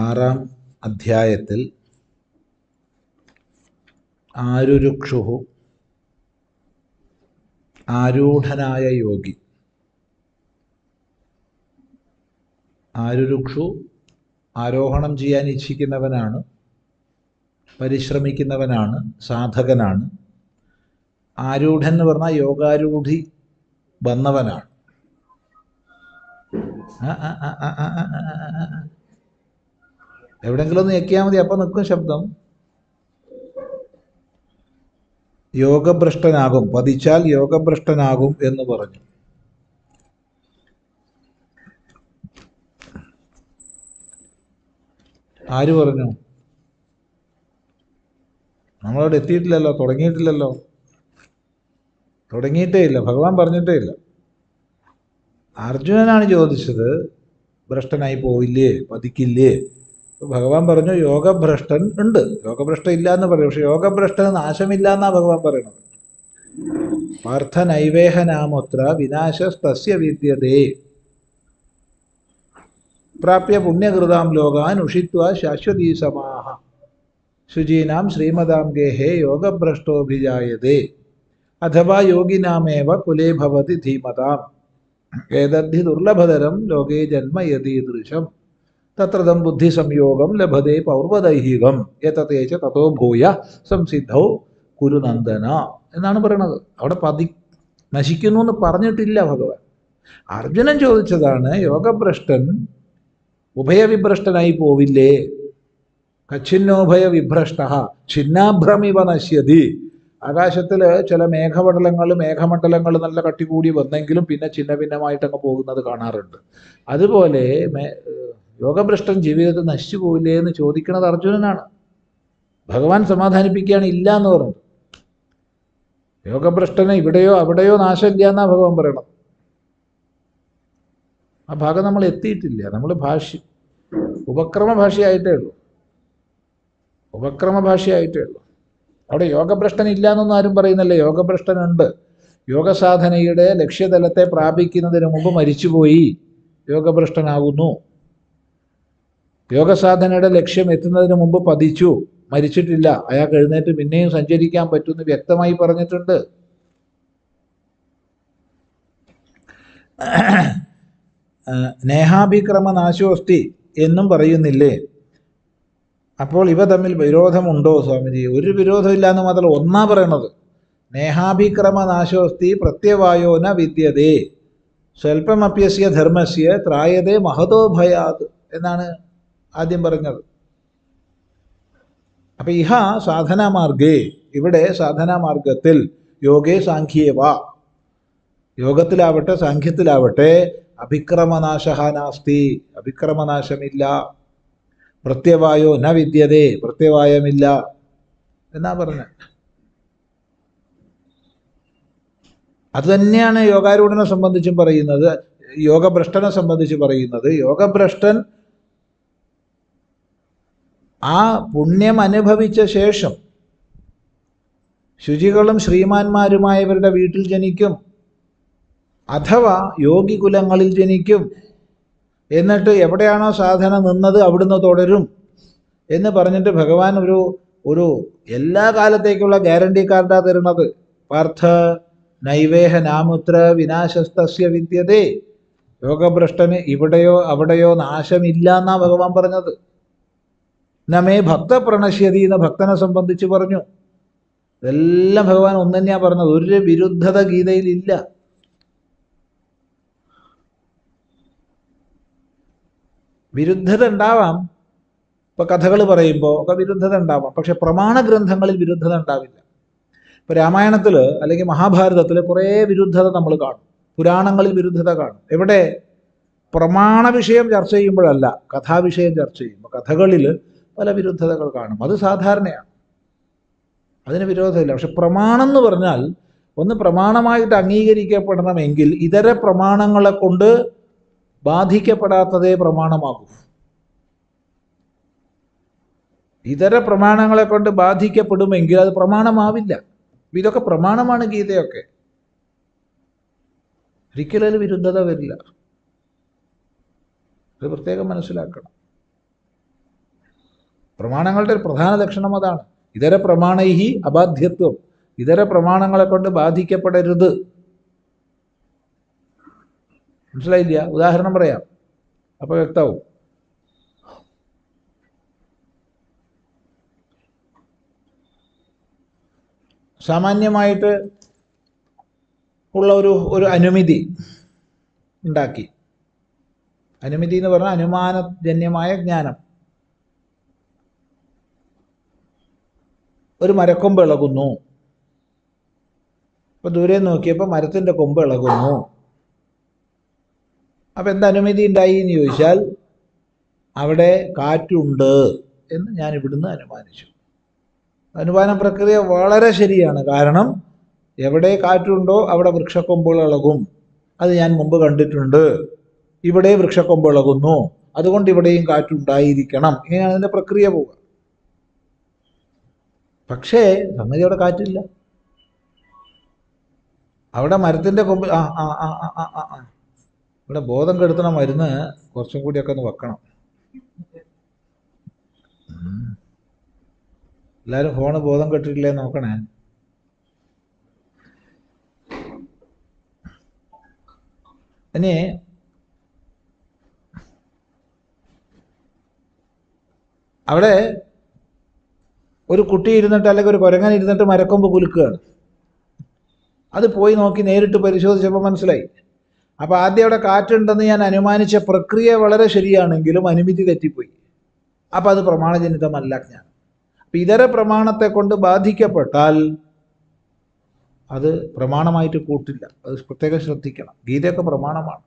ആറാം അധ്യായത്തിൽ ആരുരുക്ഷു ആരൂഢനായ യോഗി. ആരുരുക്ഷു ആരോഹണം ചെയ്യാൻ ഇച്ഛിക്കുന്നവനാണ് പരിശ്രമിക്കുന്നവനാണ് സാധകനാണ്. ആരൂഢൻ എന്ന് പറഞ്ഞാൽ യോഗാരൂഢി വന്നവനാണ്. എവിടെയെങ്കിലും ഒന്ന് ഞെക്കിയാൽ മതി അപ്പം നിൽക്കും ശബ്ദം. യോഗഭ്രഷ്ടനാകും പതിച്ചാൽ യോഗഭ്രഷ്ടനാകും എന്ന് പറഞ്ഞു. ആര് പറഞ്ഞു? നമ്മളവിടെ എത്തിയിട്ടില്ലല്ലോ തുടങ്ങിയിട്ടില്ലല്ലോ. തുടങ്ങിയിട്ടേ ഇല്ല ഭഗവാൻ പറഞ്ഞിട്ടേ ഇല്ല. അർജുനനാണ് ചോദിച്ചത് ഭ്രഷ്ടനായി പോവില്ലേ പതിക്കില്ലേ? ഭഗവാൻ പറഞ്ഞു യോഗഭ്രഷ്ടൻ ഉണ്ട്. യോഗഭ്രഷ്ടൻ ഇല്ല എന്ന് പറയും പക്ഷെ യോഗഭ്രഷ്ടന് നാശമില്ല എന്നാ ഭഗവാൻ പറയണത്. പാർത്ഥ നൈവേഹനാമോത്ര വിനാശസ്തസ്യ വിദ്യതേ. പ്രാപ്യ പുണ്യകൃതാം ലോകാൻ ഉഷിത്വ ശാശ്വതീ സമാഹ. ശുചീനാം ശ്രീമതാം ഗേഹേ യോഗഭ്രഷ്ടോഭിജായതേ. അഥവാ യോഗിനാമേവ കുലേ ഭവതി ധീമതാം. ഏതദ്ധി ദുർലഭതരം ലോകേ ജന്മ യതീദൃശം തത്രതം ബുദ്ധിസംയോഗം ലഭതേ പൗർവദൈഹികം. എത്തതേച്ച തത്തോ ഭൂയ സംസിദ്ധൗ കുരുനന്ദന എന്നാണ് പറയണത്. അവിടെ പതി നശിക്കുന്നു എന്ന് പറഞ്ഞിട്ടില്ല ഭഗവാൻ. അർജുനൻ ചോദിച്ചതാണ് യോഗഭ്രഷ്ടൻ ഉഭയവിഭ്രഷ്ടനായി പോവില്ലേ? കച്ചിന്നോഭയ വിഭ്രഷ്ട ഛിന്നാഭ്രമിവ നശ്യതി. ആകാശത്തിൽ ചില മേഘപടലങ്ങൾ മേഘമണ്ഡലങ്ങൾ നല്ല കട്ടി കൂടി വന്നെങ്കിലും പിന്നെ ചിന്ന ഭിന്നമായിട്ട് അങ്ങ് പോകുന്നത് കാണാറുണ്ട്. അതുപോലെ യോഗഭ്രഷ്ടൻ ജീവിതത്തിൽ നശിച്ചു പോയില്ലേ എന്ന് ചോദിക്കുന്നത് അർജുനനാണ്. ഭഗവാൻ സമാധാനിപ്പിക്കുകയാണ് ഇല്ല എന്ന് പറഞ്ഞു യോഗഭ്രഷ്ടന് ഇവിടെയോ അവിടെയോ നാശമില്ല എന്നാ ഭഗവാൻ പറയണം ആ ഭാഗം നമ്മൾ എത്തിയിട്ടില്ല. നമ്മൾ ഭാഷ ഉപക്രമ ഭാഷയായിട്ടേ ഉള്ളൂ. ഉപക്രമ ഭാഷയായിട്ടേ ഉള്ളൂ. അവിടെ യോഗഭ്രഷ്ടൻ ഇല്ല എന്നൊന്നും ആരും പറയുന്നില്ല. യോഗഭ്രഷ്ടനുണ്ട്. യോഗസാധനയുടെ ലക്ഷ്യതലത്തെ പ്രാപിക്കുന്നതിന് മുമ്പ് മരിച്ചുപോയി. യോഗഭ്രഷ്ടനാകുന്നു. യോഗസാധനയുടെ ലക്ഷ്യം എത്തുന്നതിന് മുമ്പ് പതിച്ചു. മരിച്ചിട്ടില്ല. അയാൾക്ക് എഴുന്നേറ്റ് പിന്നെയും സഞ്ചരിക്കാൻ പറ്റുമെന്ന് വ്യക്തമായി പറഞ്ഞിട്ടുണ്ട്. നേഹാഭിക്രമ നാശോസ്തി എന്നും പറയുന്നില്ലേ? അപ്പോൾ ഇവ തമ്മിൽ വിരോധമുണ്ടോ സ്വാമിജി? ഒരു വിരോധമില്ല എന്ന് മാത്രം ഒന്നാ പറയണത്. നേഹാഭിക്രമ നാശോസ്തി പ്രത്യവായോന വിദ്യതേ. സ്വൽപ്പമപ്യസ്യ ധർമ്മസ്യ ത്രായതേ മഹതോ ഭയാത് എന്നാണ് ആദ്യം പറഞ്ഞത്. അപ്പൊ ഇഹ സാധനാമാർഗേ ഇവിടെ സാധനാമാർഗത്തിൽ യോഗേ സാഖ്യേവ യോഗത്തിലാവട്ടെ സാഖ്യത്തിലാവട്ടെ അഭിക്രമനാശ നാസ്തി അഭിക്രമനാശമില്ല. പ്രത്യവായോ ന വിദ്യതേ പ്രത്യവായമില്ല. എന്നാ പറഞ്ഞ? അത് തന്നെയാണ് യോഗാരൂഢനെ സംബന്ധിച്ചും പറയുന്നത് യോഗഭ്രഷ്ടനെ സംബന്ധിച്ച് പറയുന്നത്. യോഗഭ്രഷ്ടൻ ആ പുണ്യം അനുഭവിച്ച ശേഷം ശുചികളും ശ്രീമാന്മാരുമായവരുടെ വീട്ടിൽ ജനിക്കും. അഥവാ യോഗികുലങ്ങളിൽ ജനിക്കും. എന്നിട്ട് എവിടെയാണോ സാധന നിന്നത് അവിടുന്ന് തുടരും എന്ന് പറഞ്ഞിട്ട് ഭഗവാൻ ഒരു ഒരു എല്ലാ കാലത്തേക്കുള്ള ഗ്യാരണ്ടി കാർഡാ തരുന്നത് പാർത്ഥ നൈവേഹ നാമുത്ര വിനാശസ്തസ്യ വിദ്യതേ. യോഗഭ്രഷ്ടന് ഇവിടെയോ അവിടെയോ നാശമില്ല എന്നാ ഭഗവാൻ പറഞ്ഞത്. നമേ ഭക്ത പ്രണശ്യതി എന്ന ഭക്തനെ സംബന്ധിച്ച് പറഞ്ഞു. ഇതെല്ലാം ഭഗവാൻ ഒന്ന് പറഞ്ഞത്. ഒരു വിരുദ്ധത ഗീതയിൽ ഇല്ല. വിരുദ്ധത ഉണ്ടാവാം. ഇപ്പൊ കഥകൾ പറയുമ്പോൾ ഒക്കെ വിരുദ്ധത ഉണ്ടാവാം. പക്ഷെ പ്രമാണ ഗ്രന്ഥങ്ങളിൽ വിരുദ്ധത ഉണ്ടാവില്ല. ഇപ്പൊ രാമായണത്തിൽ അല്ലെങ്കിൽ മഹാഭാരതത്തിൽ കുറേ വിരുദ്ധത നമ്മൾ കാണും. പുരാണങ്ങളിൽ വിരുദ്ധത കാണും. എവിടെ? പ്രമാണ വിഷയം ചർച്ച ചെയ്യുമ്പോഴല്ല. കഥാവിഷയം ചർച്ച ചെയ്യുമ്പോൾ കഥകളിൽ പല വിരുദ്ധതകൾ കാണും. അത് സാധാരണയാണ്. അതിന് വിരോധമില്ല. പക്ഷെ പ്രമാണം എന്ന് പറഞ്ഞാൽ ഒന്ന് പ്രമാണമായിട്ട് അംഗീകരിക്കപ്പെടണമെങ്കിൽ ഇതര പ്രമാണങ്ങളെ കൊണ്ട് ബാധിക്കപ്പെടാത്തതേ പ്രമാണമാകൂ. ഇതര പ്രമാണങ്ങളെ കൊണ്ട് ബാധിക്കപ്പെടുമെങ്കിൽ അത് പ്രമാണമാവില്ല. ഇതൊക്കെ പ്രമാണമാണ് ഗീതയൊക്കെ. ഒരിക്കലും വിരുദ്ധത വരില്ല. അത് പ്രത്യേകം മനസ്സിലാക്കണം. പ്രമാണങ്ങളുടെ ഒരു പ്രധാന ലക്ഷണം അതാണ്. ഇതര പ്രമാണൈഹി അബാധ്യത്വം. ഇതര പ്രമാണങ്ങളെ കൊണ്ട് ബാധിക്കപ്പെടരുത്. മനസ്സിലായില്ല? ഉദാഹരണം പറയാം. അപ്പോൾ വ്യക്തമാവും. സാമാന്യമായിട്ട് ഉള്ള ഒരു ഒരു അനുമതി ഉണ്ടാക്കി. അനുമതി എന്ന് പറഞ്ഞാൽ അനുമാനജന്യമായ ജ്ഞാനം. ഒരു മരക്കൊമ്പ് ഇളകുന്നു. അപ്പൊ ദൂരെ നോക്കിയപ്പോൾ മരത്തിന്റെ കൊമ്പ് ഇളകുന്നു. അപ്പൊ എന്ത് അനുമതി ഉണ്ടായി എന്ന് ചോദിച്ചാൽ അവിടെ കാറ്റുണ്ട് എന്ന് ഞാൻ ഇവിടുന്ന് അനുമാനിച്ചു. അനുമാന പ്രക്രിയ വളരെ ശരിയാണ്. കാരണം എവിടെ കാറ്റുണ്ടോ അവിടെ വൃക്ഷക്കൊമ്പുകൾ ഇളകും. അത് ഞാൻ മുമ്പ് കണ്ടിട്ടുണ്ട്. ഇവിടെ വൃക്ഷക്കൊമ്പ് ഇളകുന്നു. അതുകൊണ്ട് ഇവിടെയും കാറ്റുണ്ടായിരിക്കണം ഇങ്ങനെയാണ് അതിന്റെ പ്രക്രിയ പോവുക. പക്ഷേ സംഗതി അവിടെ കാറ്റില്ല. അവിടെ മരത്തിന്റെ കൊമ്പ് ആ ആ ആ ആ ആ ആ ആ. ഇവിടെ ബോധം കെടുത്തണ മരുന്ന് കുറച്ചും കൂടിയൊക്കെ ഒന്ന് വെക്കണം. എല്ലാവരും ഫോണ് ബോധം കെട്ടിട്ടില്ലേ നോക്കണേ. ഇനി അവിടെ ഒരു കുട്ടി ഇരുന്നിട്ട് അല്ലെങ്കിൽ ഒരു കുരങ്ങൻ ഇരുന്നിട്ട് മരക്കൊമ്പ് കുലുക്കുകയാണ്. അത് പോയി നോക്കി നേരിട്ട് പരിശോധിച്ചപ്പോൾ മനസ്സിലായി. അപ്പോൾ ആദ്യം അവിടെ കാറ്റുണ്ടെന്ന് ഞാൻ അനുമാനിച്ച പ്രക്രിയ വളരെ ശരിയാണെങ്കിലും അനുമതി തെറ്റിപ്പോയി. അപ്പോൾ അത് പ്രമാണജനിതമല്ല ഞാൻ അപ്പം ഇതര പ്രമാണത്തെ കൊണ്ട് ബാധിക്കപ്പെട്ടാൽ അത് പ്രമാണമായിട്ട് കൂട്ടില്ല. അത് പ്രത്യേകം ശ്രദ്ധിക്കണം. ഗീതയൊക്കെ പ്രമാണമാണ്.